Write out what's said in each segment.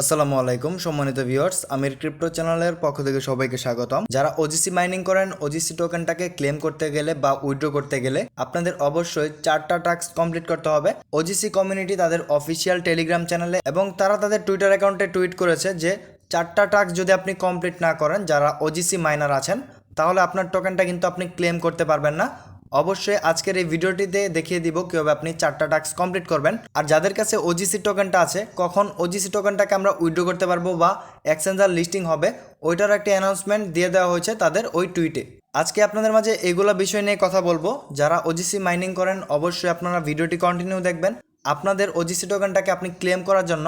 আসসালামু আলাইকুম, সম্মানিত ভিউয়ার্স আমির ক্রিপ্টো চ্যানেলের পক্ষ থেকে সবাইকে স্বাগতম। যারা ওজিসি মাইনিং করেন ওজিসি টোকেনটাকে ক্লেম করতে গেলে বা উইথড্র করতে গেলে আপনাদের অবশ্যই চারটা টাস্ক কমপ্লিট করতে হবে। ওজিসি কমিউনিটি তাদের অফিসিয়াল টেলিগ্রাম চ্যানেলে এবং তারা তাদের টুইটার অ্যাকাউন্টে টুইট করেছে যে, চারটা টাস্ক যদি আপনি কমপ্লিট না করেন, যারা ওজিসি মাইনার আছেন, তাহলে আপনার টোকেনটা কিন্তু আপনি ক্লেম করতে পারবেন না। অবশ্যই আজকের এই ভিডিওটিতে দেখিয়ে দিব কীভাবে আপনি চারটা টাস্ক কমপ্লিট করবেন। আর যাদের কাছে ওজিসি টোকেনটা আছে, কখন ওজিসি টোকেনটাকে আমরা উইথড্র করতে পারব বা এক্সচেঞ্জার লিস্টিং হবে, ওইটার একটি অ্যানাউন্সমেন্ট দিয়ে দেওয়া হয়েছে তাদের ওই টুইটে আজকে আপনাদের মাঝে এগুলো বিষয় নিয়ে কথা বলব। যারা ওজিসি মাইনিং করেন, অবশ্যই আপনারা ভিডিওটি কন্টিনিউ দেখবেন। আপনাদের ওজিসি টোকেনটাকে আপনি ক্লেম করার জন্য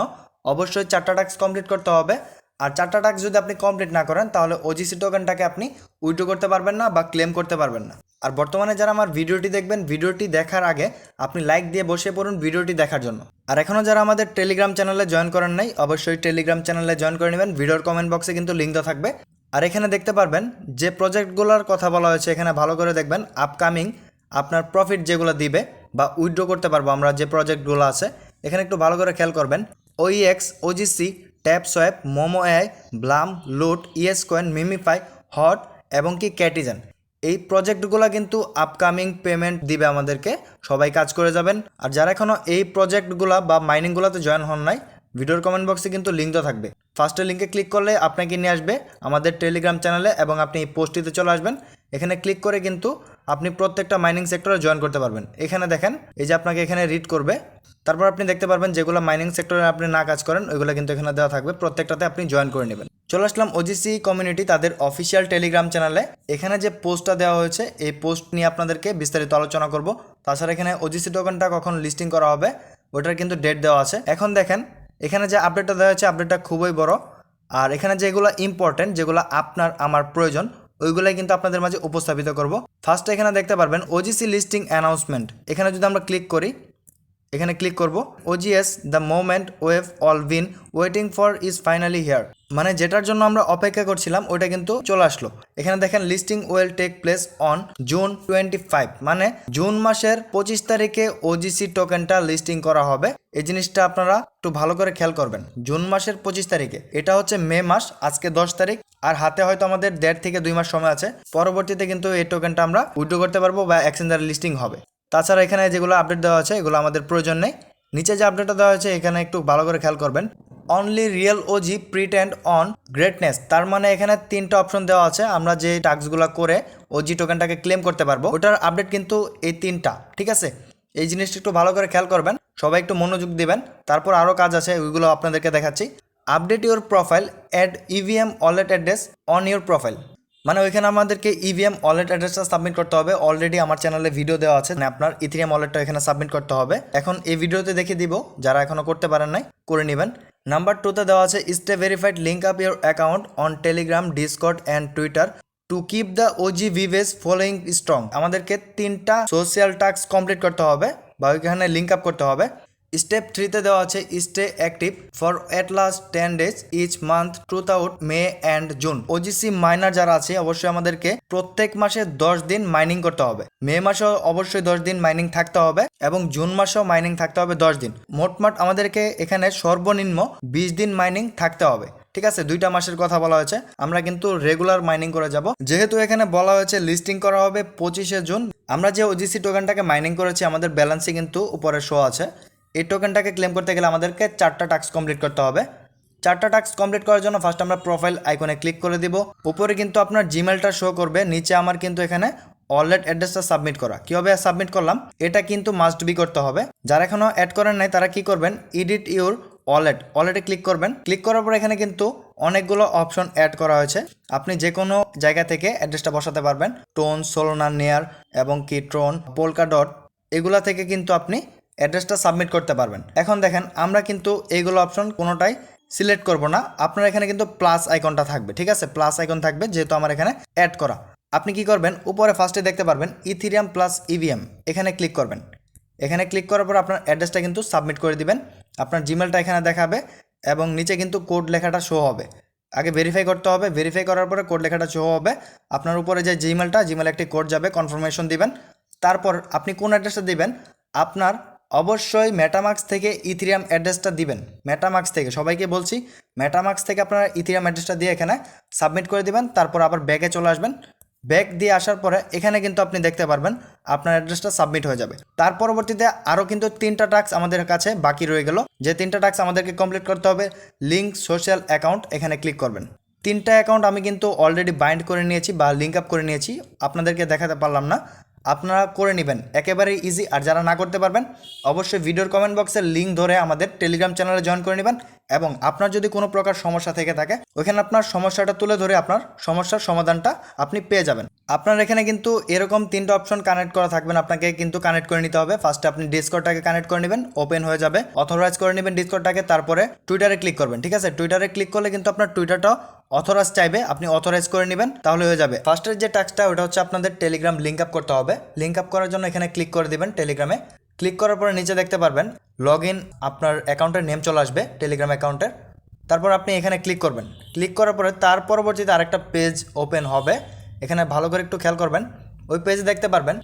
অবশ্যই চারটা টাস্ক কমপ্লিট করতে হবে। আর চারটা টাস্ক যদি আপনি কমপ্লিট না করেন, তাহলে ওজিসি টোকেনটাকে আপনি উইথড্র করতে পারবেন না বা ক্লেম করতে পারবেন না। আর বর্তমানে যারা আমার ভিডিওটি দেখবেন, ভিডিওটি দেখার আগে আপনি লাইক দিয়ে বসে পড়ুন ভিডিওটি দেখার জন্য। আর এখনও যারা আমাদের টেলিগ্রাম চ্যানেলে জয়েন করেন নাই, অবশ্যই টেলিগ্রাম চ্যানেলে জয়েন করে নেবেন। ভিডিওর কমেন্ট বক্সে কিন্তু লিঙ্ক দেওয়া থাকবে। আর এখানে দেখতে পারবেন, যে প্রজেক্টগুলোর কথা বলা হয়েছে, এখানে ভালো করে দেখবেন আপকামিং আপনার প্রফিট যেগুলো দিবে বা উইথড্র করতে পারব আমরা যে প্রজেক্টগুলো আছে, এখানে একটু ভালো করে খেয়াল করবেন। OEX OGC tap swap Momo AI Blum loot ES coin MemeFi HOT এবং কি ক্যাটিজেন এই প্রজেক্টগুলো কিন্তু আপকামিং পেমেন্ট দিবে আমাদেরকে। সবাই কাজ করে যাবেন। আর যারা এখনও এই প্রজেক্টগুলো বা মাইনিংগুলোতে জয়েন হন নাই, ভিডিওর কমেন্ট বক্সে কিন্তু লিঙ্ক থাকবে। ফার্স্টে লিঙ্কে ক্লিক করলে আপনাকে নিয়ে আসবে আমাদের টেলিগ্রাম চ্যানেলে এবং আপনি এই পোস্টটিতে চলে আসবেন। এখানে ক্লিক করে কিন্তু আপনি প্রত্যেকটা মাইনিং সেক্টরে জয়েন করতে পারবেন। এখানে দেখেন, এই যে আপনাকে এখানে রিড করবে, তারপর আপনি দেখতে পারবেন যেগুলো মাইনিং সেক্টরে আপনি না কাজ করেন, ওইগুলো কিন্তু এখানে দেওয়া থাকবে, প্রত্যেকটাতে আপনি জয়েন করে নেবেন। চলে আসলাম ওজিসি কমিউনিটি তাদের অফিসিয়াল টেলিগ্রাম চ্যানেলে এখানে যে পোস্টটা দেওয়া হয়েছে, এই পোস্ট নিয়ে আপনাদেরকে বিস্তারিত আলোচনা করব। তাছাড়া এখানে ওজিসি টোকেনটা কখন লিস্টিং করা হবে, ওটার কিন্তু ডেট দেওয়া আছে। এখন দেখেন, এখানে যে আপডেটটা দেওয়া হয়েছে আপডেটটা খুবই বড়। আর এখানে যেগুলো ইম্পর্টেন্ট যেগুলো আপনার, আমার প্রয়োজন ওইগুলাই কিন্তু আপনাদের মাঝে উপস্থাপিত করব। ফার্স্টে এখানে দেখতে পারবেন ওজিসি লিস্টিং অ্যানাউন্সমেন্ট এখানে যদি আমরা ক্লিক করি, এখানে ক্লিক করব OGS the moment we've all been waiting for is finally here মানে যেটার জন্য আমরা অপেক্ষা করছিলাম, ওইটা কিন্তু চলে আসলো। এখানে দেখেন listing will take place on June twenty five মানে জুন মাসের পঁচিশ তারিখে ওজিসি টোকেনটা লিস্টিং করা হবে। এই জিনিসটা আপনারা একটু ভালো করে খেয়াল করবেন। জুন মাসের পঁচিশ তারিখে। এটা হচ্ছে মে মাস, আজকে দশ তারিখ। আর হাতে হয়তো আমাদের দেড় থেকে দুই মাস সময় আছে। পরবর্তীতে কিন্তু এই টোকেনটা আমরা উইড্রো করতে পারব বা এক্সচেঞ্জার লিস্টিং হবে। তাছাড়া এখানে যেগুলো আপডেট দেওয়া আছে, এগুলো আমাদের প্রয়োজন নেই। নিচে যে আপডেটটা দেওয়া হয়েছে, এখানে একটু ভালো করে খেয়াল করবেন। Only real oh OG pretend on greatness তার মানে এখানে তিনটা অপশন দেওয়া আছে। আমরা যে টাস্কগুলো করে ওজি টোকেনটাকে ক্লেম করতে পারব, ওটার আপডেট কিন্তু এই তিনটা, ঠিক আছে? এই জিনিসটা একটু ভালো করে খেয়াল করবেন। সবাই একটু মনোযোগ দিবেন। তারপর আরও কাজ আছে, ওইগুলো আপনাদেরকে দেখাচ্ছি। Update your profile add EVM wallet address on your profile. মানে ওইখানে আমাদেরকে ইভিএম ওয়ালেট অ্যাড্রেসটা সাবমিট করতে হবে। অলরেডি আমার চ্যানেলে ভিডিও দেওয়া আছে। মানে আপনার ইথিরিয়াম ওয়ালেটটা এখানে সাবমিট করতে হবে। এখন এই ভিডিওতে দেখিয়ে দিব, যারা এখনও করতে পারেন নাই, করে নেবেন। নাম্বার টুতে দেওয়া আছে stay verified link up your account on Telegram Discord and Twitter to keep the OG vibes following strong আমাদেরকে তিনটা সোশ্যাল টাস্ক কমপ্লিট করতে হবে, বা ওইখানে লিঙ্ক আপ করতে হবে। স্টেপ থ্রিতে দেওয়া আছে, stay active for at last ten days each month throughout May and June. OGC miner যারা আছে, অবশ্যই আমাদেরকে প্রত্যেক মাসে দশ দিন মাইনিং করতে হবে। মে মাসেও অবশ্যই দশ দিন মাইনিং থাকতে হবে এবং জুন মাসেও মাইনিং থাকতে হবে দশ দিন। মোটমাট আমাদেরকে এখানে সর্বনিম্ন বিশ দিন মাইনিং থাকতে হবে। ঠিক আছে, দুইটা মাসের কথা বলা হয়েছে। আমরা কিন্তু রেগুলার মাইনিং করে যাব। যেহেতু এখানে বলা হয়েছে লিস্টিং করা হবে পঁচিশে জুন, আমরা যে ওজিসি টোকেনটাকে মাইনিং করেছি, আমাদের ব্যালেন্সে কিন্তু উপরে শো আছে। এই টোকেনটাকে ক্লেম করতে গেলে আমাদেরকে চারটা টাস্ক কমপ্লিট করতে হবে। চারটা টাস্ক কমপ্লিট করার জন্য ফার্স্ট আমরা প্রোফাইল আইকনে ক্লিক করে দিব। উপরে কিন্তু আপনার জিমেলটা শো করবে, নিচে আমার কিন্তু এখানে ওয়ালেট অ্যাড্রেসটা সাবমিট করা। কীভাবে সাবমিট করলাম? এটা কিন্তু মাস্ট বি করতে হবে। যারা এখনও অ্যাড করেন নাই, তারা কি করবেন? এডিট ইউর ওয়ালেট ওয়ালেটে ক্লিক করবেন। ক্লিক করার পর এখানে কিন্তু অনেকগুলো অপশন অ্যাড করা হয়েছে। আপনি যে কোনো জায়গা থেকে অ্যাড্রেসটা বসাতে পারবেন। টোন সোলোনা নেয়ার এবং কি ট্রোন পোলকা ডট এগুলা থেকে কিন্তু আপনি অ্যাড্রেসটা সাবমিট করতে পারবেন। এখন দেখেন, আমরা কিন্তু এইগুলো অপশন কোনোটাই সিলেক্ট করব না। আপনার এখানে কিন্তু প্লাস আইকনটা থাকবে, ঠিক আছে? প্লাস আইকন থাকবে, যেহেতু আমার এখানে অ্যাড করা। আপনি কি করবেন? উপরে ফার্স্টে দেখতে পারবেন ইথিরিয়াম প্লাস ইভিএম এখানে ক্লিক করবেন। এখানে ক্লিক করার পর আপনার অ্যাড্রেসটা কিন্তু সাবমিট করে দিবেন। আপনার জিমেলটা এখানে দেখাবে এবং নিচে কিন্তু কোড লেখাটা শো হবে। আগে ভেরিফাই করতে হবে ভেরিফাই করার পরে কোড লেখাটা শো হবে। আপনার উপরে যে জিমেলটা জিমেল একটি কোড যাবে কনফার্মেশন দিবেন। তারপর আপনি কোন অ্যাড্রেসটা দিবেন? আপনার অবশ্যই মেটামাক্স থেকে ইথিরিয়াম অ্যাড্রেসটা দিবেন। মেটামাক্স থেকে, সবাইকে বলছি মেটামাক্স থেকে আপনারা ইথিরিয়াম অ্যাড্রেসটা দিয়ে এখানে সাবমিট করে দিবেন, তারপর আবার ব্যাগে চলে আসবেন। ব্যাগ দিয়ে আসার পরে এখানে কিন্তু আপনি দেখতে পারবেন, আপনার অ্যাড্রেসটা সাবমিট হয়ে যাবে। তার পরবর্তীতে আরও কিন্তু তিনটা টাস্ক আমাদের কাছে বাকি রয়ে গেল। যে তিনটা টাস্ক আমাদেরকে কমপ্লিট করতে হবে লিঙ্ক সোশ্যাল অ্যাকাউন্ট এখানে ক্লিক করবেন। তিনটা অ্যাকাউন্ট আমি কিন্তু অলরেডি বাইন্ড করে নিয়েছি বা লিঙ্ক আপ করে নিয়েছি, আপনাদেরকে দেখাতে পারলাম না। আপনারা করে নেবেন। একেবারে ইজি আর যারা না করতে পারবেন, অবশ্যই ভিডিওর কমেন্ট বক্সের লিঙ্ক ধরে আমাদের টেলিগ্রাম চ্যানেলে জয়েন করে নেবেন এবং আপনার যদি কোনো প্রকার সমস্যা থেকে থাকে ওখানে আপনার সমস্যাটা তুলে ধরে আপনার সমস্যার সমাধানটা আপনি পেয়ে যাবেন। আপনার এখানে কিন্তু এরকম তিনটা অপশন কানেক্ট করা থাকবেন আপনাকে কিন্তু কানেক্ট করে নিতে হবে। ফার্স্টে আপনি ডিসকর্ডটাকে কানেক্ট করে নেবেন ওপেন হয়ে যাবে। অথরাইজ করে নেবেন ডিসকর্ডটাকে তারপরে টুইটারে ক্লিক করবেন, ঠিক আছে? টুইটারে ক্লিক করলে কিন্তু আপনার টুইটারটাও অথরাইজ চাইবে আপনি অথরাইজ করে নেবেন, তাহলে হয়ে যাবে। ফার্স্টের যে টাস্কটা ওটা হচ্ছে আপনাদের টেলিগ্রাম লিঙ্ক আপ করতে হবে। লিঙ্ক আপ করার জন্য এখানে ক্লিক করে দিবেন টেলিগ্রামে ক্লিক করার পরে নিচে দেখতে পারবেন লগ ইন আপনার অ্যাকাউন্টের নেম চলে আসবে টেলিগ্রাম অ্যাকাউন্টের তারপর আপনি এখানে ক্লিক করবেন। ক্লিক করার পরে তার পরবর্তীতে আরেকটা পেজ ওপেন হবে। এখানে ভালো করে একটু খেয়াল করবেন। ওই পেজে দেখতে পারবেন,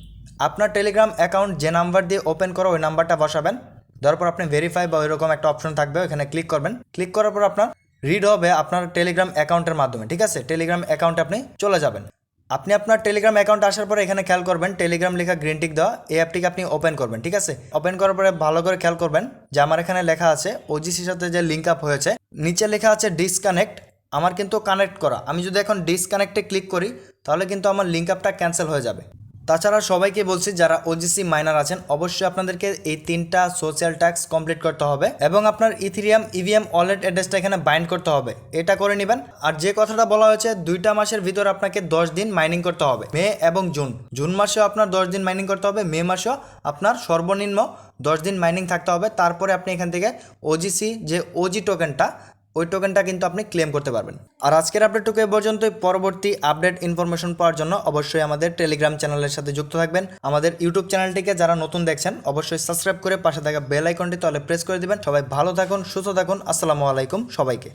আপনার টেলিগ্রাম অ্যাকাউন্ট যে নাম্বার দিয়ে ওপেন করো ওই নাম্বারটা বসাবেন। দেওয়ার পর আপনি ভেরিফাই বা ওইরকম একটা অপশন থাকবে, ওখানে ক্লিক করবেন। ক্লিক করার পর আপনার রিড হবে আপনার টেলিগ্রাম অ্যাকাউন্টের মাধ্যমে, ঠিক আছে? টেলিগ্রাম অ্যাকাউন্টে আপনি চলে যাবেন। আপনি আপনার টেলিগ্রাম অ্যাকাউন্ট আসার পরে এখানে খেয়াল করবেন টেলিগ্রাম লেখা গ্রিন টিক দেওয়া, এই অ্যাপটিকে আপনি ওপেন করবেন, ঠিক আছে? ওপেন করার পরে ভালো করে খেয়াল করবেন যে আমার এখানে লেখা আছে ওজিসির সাথে যে লিঙ্ক আপ হয়েছে, নিচে লেখা আছে ডিসকানেক্ট আমার কিন্তু কানেক্ট করা। আমি যদি এখন ডিসকানেক্টে ক্লিক করি, তাহলে কিন্তু আমার লিঙ্ক আপটা ক্যান্সেল হয়ে যাবে। তাছাড়া সবাইকে বলছি, যারা ওজিসি মাইনার আছেন, অবশ্যই আপনাদেরকে এই তিনটা সোশ্যাল ট্যাক্স কমপ্লিট করতে হবে এবং আপনার ইথিরিয়াম ইভিএম ওয়ালেট অ্যাড্রেসটা এখানে বাইন্ড করতে হবে। এটা করে নেবেন। আর যে কথাটা বলা হয়েছে, দুইটা মাসের ভিতর আপনাকে দশ দিন মাইনিং করতে হবে, মে এবং জুন। জুন মাসেও আপনার দশ দিন মাইনিং করতে হবে, মে মাসেও আপনার সর্বনিম্ন দশ দিন মাইনিং থাকতে হবে। তারপরে আপনি এখান থেকে ওজিসি যে ওজি টোকেনটা ওই টোকেনটা কিন্তু আপনি ক্লেম করতে পারবেন। আর আজকের আপডেটটুকু এ পর্যন্তই। পরবর্তী আপডেট ইনফরমেশন পাওয়ার জন্য অবশ্যই আমাদের টেলিগ্রাম চ্যানেলের সাথে যুক্ত থাকবেন। আমাদের ইউটিউব চ্যানেলটিকে যারা নতুন দেখছেন, অবশ্যই সাবস্ক্রাইব করে পাশে থাকা বেল আইকনটি তলে প্রেস করে দিবেন। সবাই ভালো থাকুন, সুস্থ থাকুন। আসসালামু আলাইকুম সবাইকে।